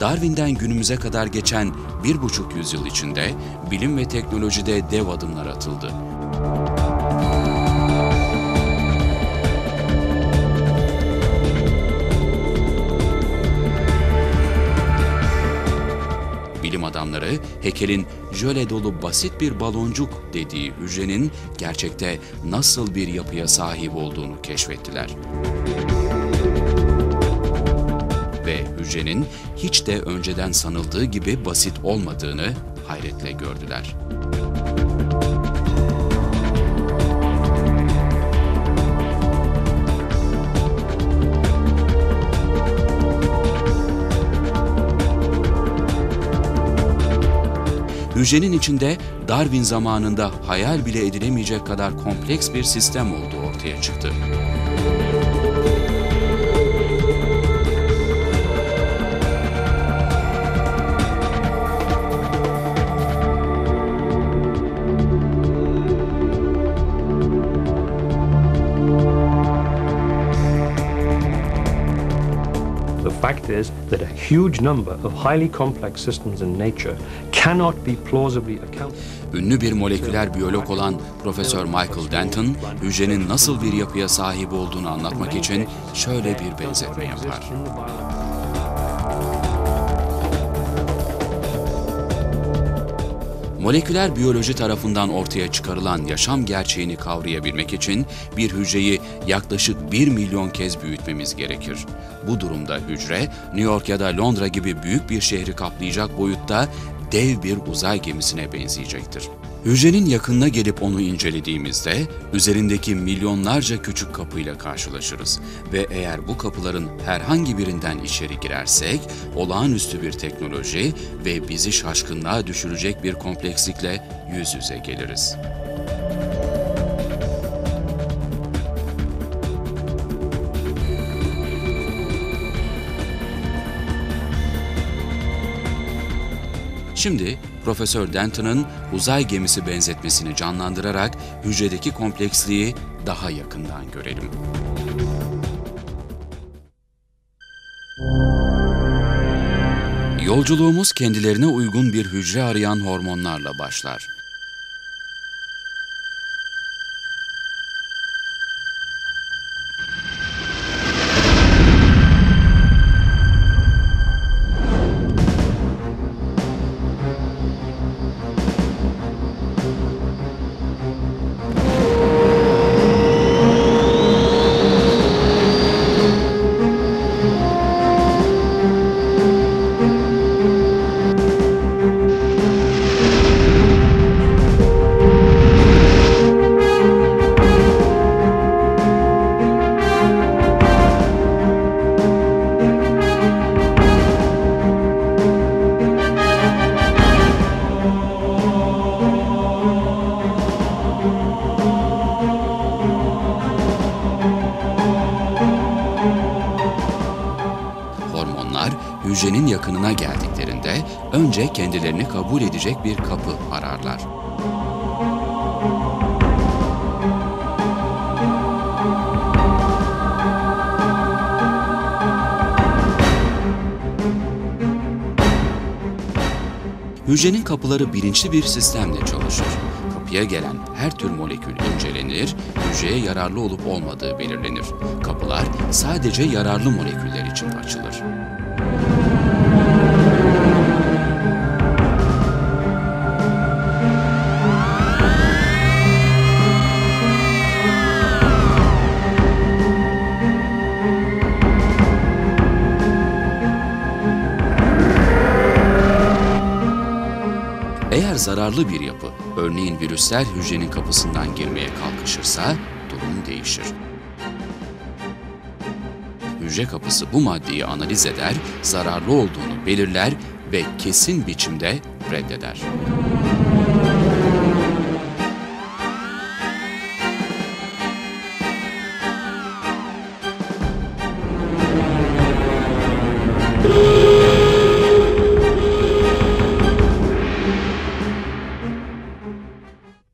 Darwin'den günümüze kadar geçen bir buçuk yüzyıl içinde bilim ve teknolojide dev adımlar atıldı. Bilim adamları heykelin jöle dolu basit bir baloncuk dediği hücrenin gerçekte nasıl bir yapıya sahip olduğunu keşfettiler. Ve hücrenin hiç de önceden sanıldığı gibi basit olmadığını hayretle gördüler. Hücrenin içinde Darwin zamanında hayal bile edilemeyecek kadar kompleks bir sistem olduğu ortaya çıktı. The fact is that a huge number of highly complex systems in nature cannot be plausibly accounted Ünlü bir moleküler biyolog olan Profesör Michael Denton, hücrenin nasıl bir yapıya sahip olduğunu anlatmak için şöyle bir benzetme yapar. Moleküler biyoloji tarafından ortaya çıkarılan yaşam gerçeğini kavrayabilmek için bir hücreyi yaklaşık 1 milyon kez büyütmemiz gerekir. Bu durumda hücre, New York ya da Londra gibi büyük bir şehri kaplayacak boyutta dev bir uzay gemisine benzeyecektir. Hücrenin yakınına gelip onu incelediğimizde üzerindeki milyonlarca küçük kapıyla karşılaşırız ve eğer bu kapıların herhangi birinden içeri girersek olağanüstü bir teknoloji ve bizi şaşkınlığa düşürecek bir komplekslikle yüz yüze geliriz. Şimdi Profesör Denton'ın uzay gemisi benzetmesini canlandırarak hücredeki kompleksliği daha yakından görelim. Yolculuğumuz kendilerine uygun bir hücre arayan hormonlarla başlar. Hücrenin yakınına geldiklerinde önce kendilerini kabul edecek bir kapı ararlar. Hücrenin kapıları bilinçli bir sistemle çalışır. Kapıya gelen her tür molekül incelenir, hücreye yararlı olup olmadığı belirlenir. Kapılar sadece yararlı moleküller için açılır. Eğer zararlı bir yapı, örneğin virüsler hücrenin kapısından girmeye kalkışırsa durum değişir. Hücre kapısı bu maddeyi analiz eder, zararlı olduğunu belirler ve kesin biçimde reddeder.